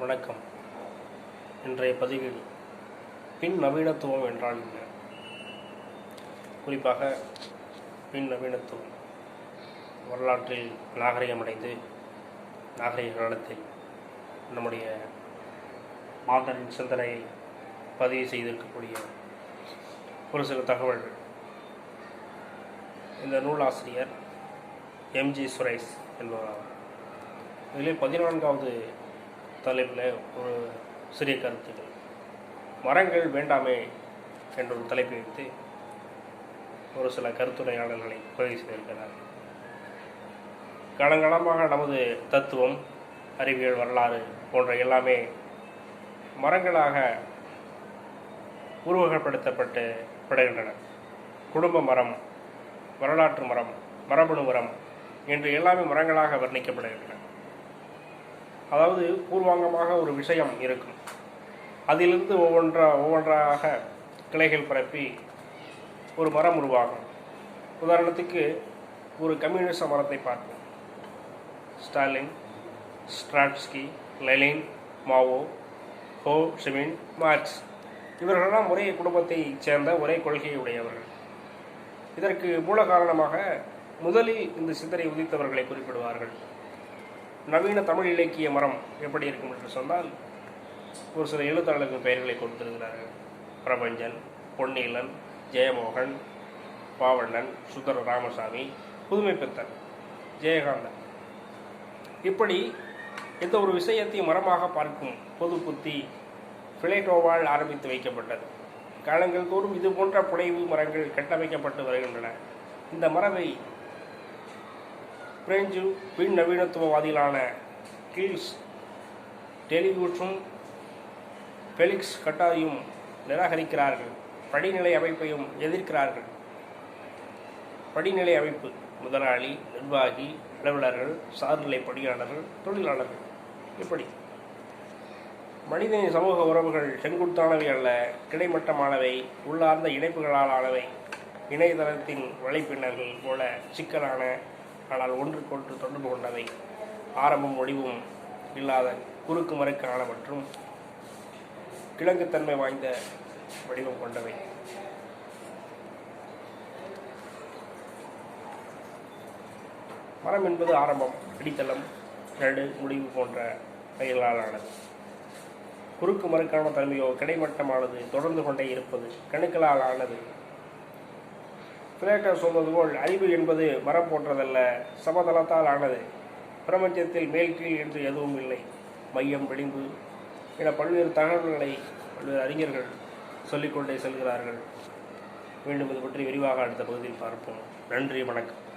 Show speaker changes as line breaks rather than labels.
வணக்கம். இன்றைய பதிவில் பின் நவீனத்துவம் என்றால் என்ன? குறிப்பாக பின் நவீனத்துவம் வரலாற்றில் நாகரிகமடைந்து நாகரிக காலத்தில் நம்முடைய மாந்தரின் சிந்தனையை பதிவு செய்திருக்கக்கூடிய ஒரு சில தகவல்கள் இந்த நூலாசிரியர் எம்ஜி சுரேஷ் என்பவர் இதிலே பதினான்காவது தலைப்பில் ஒரு சிறிய கருத்துக்கள். மரங்கள் வேண்டாமே என்ற ஒரு தலைப்பை வைத்து ஒரு சில கருத்துரையாடல்களை பதிவு செய்திருக்கிறார். காலங்காலமாக நமது தத்துவம் அறிவியல் வரலாறு போன்ற எல்லாமே மரங்களாக உருவகப்படுத்தப்பட்டு விடுகின்றன குடும்ப மரம் வரலாற்று மரம் மரபணு மரம் என்று எல்லாமே மரங்களாக வர்ணிக்கப்படுகின்றன. அதாவது பூர்வாங்கமாக ஒரு விஷயம் இருக்கும். அதிலிருந்து ஒவ்வொன்றா ஒவ்வொன்றாக கிளைகள் பரப்பி ஒரு மரம் உருவாகும். உதாரணத்துக்கு ஒரு கம்யூனிச மரத்தை பார்ப்போம். ஸ்டாலின் ஸ்ட்ராட்ஸ்கி லெலின் மாவோ ஹோ ஷிமின் மார்க்ஸ். இவர்களெல்லாம் ஒரே குடும்பத்தைச் சேர்ந்த ஒரே கொள்கையை உடையவர்கள். இதற்கு மூல காரணமாக முதலில் இந்த சிந்தனை உதித்தவர்களை குறிப்பிடுவார்கள். நவீன தமிழ் இலக்கிய மரம் எப்படி இருக்கும் என்று சொன்னால் ஒரு சில எழுத்தாளர்கள் பெயர்களை கொடுத்திருக்கிறார்கள். பிரபஞ்சன் பொன்னீலன் ஜெயமோகன் பாவண்ணன் சுந்தர ராமசாமி புதுமை பித்தன் ஜெயகாந்தன். இப்படி எந்த ஒரு விஷயத்தையும் மரமாக பார்க்கும் பொது புத்தி பிளேட்டோவால் ஆரம்பித்து வைக்கப்பட்டது. காலங்கள் தோறும் இது போன்ற புனைவு மரங்கள் கட்டமைக்கப்பட்டு வருகின்றன. இந்த மரபை பிரெஞ்சு பின் நவீனத்துவவாதிகளான கீல்ஸ் டெலிகூற்றும் ஃபெலிக்ஸ் கட்டாயும் நிராகரிக்கிறார்கள். படிநிலை அமைப்பையும் எதிர்க்கிறார்கள். படிநிலை அமைப்பு முதலாளி நிர்வாகி அலுவலர்கள் சார்நிலை பணியாளர்கள் தொழிலாளர்கள். இப்படி. மனிதனின் சமூக உறவுகள் செங்குத்தானவை அல்ல கிடைமட்டமானவை உள்ளார்ந்த இணைப்புகளால் ஆனவை. இணையதளத்தின் வலைப்பின்னர்கள் போல சிக்கலான ஆனால் ஒன்றுக்கொன்று தொடர்பு கொண்டவை. ஆரம்பம் ஒளிவும் இல்லாத குறுக்கு மறைக்கான மற்றும் கிழங்குத்தன்மை வாய்ந்த வடிவம் கொண்டவை. மரம் என்பது ஆரம்பம் அடித்தளம் நடு முடிவு போன்ற வகைகளாலானது குறுக்கு மறுக்கான தன்மையோ கிடைமட்டமானது தொடர்ந்து கொண்டே இருப்பது கணுக்களால் ஆனது பிளேட்டோ சொல்வது போல் அறிவு என்பது மரம் போன்றதல்ல சமதளத்தால் ஆனது. பிரபஞ்சத்தில் மேல் கீழ் என்று எதுவும் இல்லை. மையம் விளிம்பு என பல்வேறு தகவல்களை பல்வேறு அறிஞர்கள் சொல்லிக்கொண்டே செல்கிறார்கள். மீண்டும் இது பற்றி விரிவாக அடுத்த பகுதியில் பார்ப்போம். நன்றி வணக்கம்.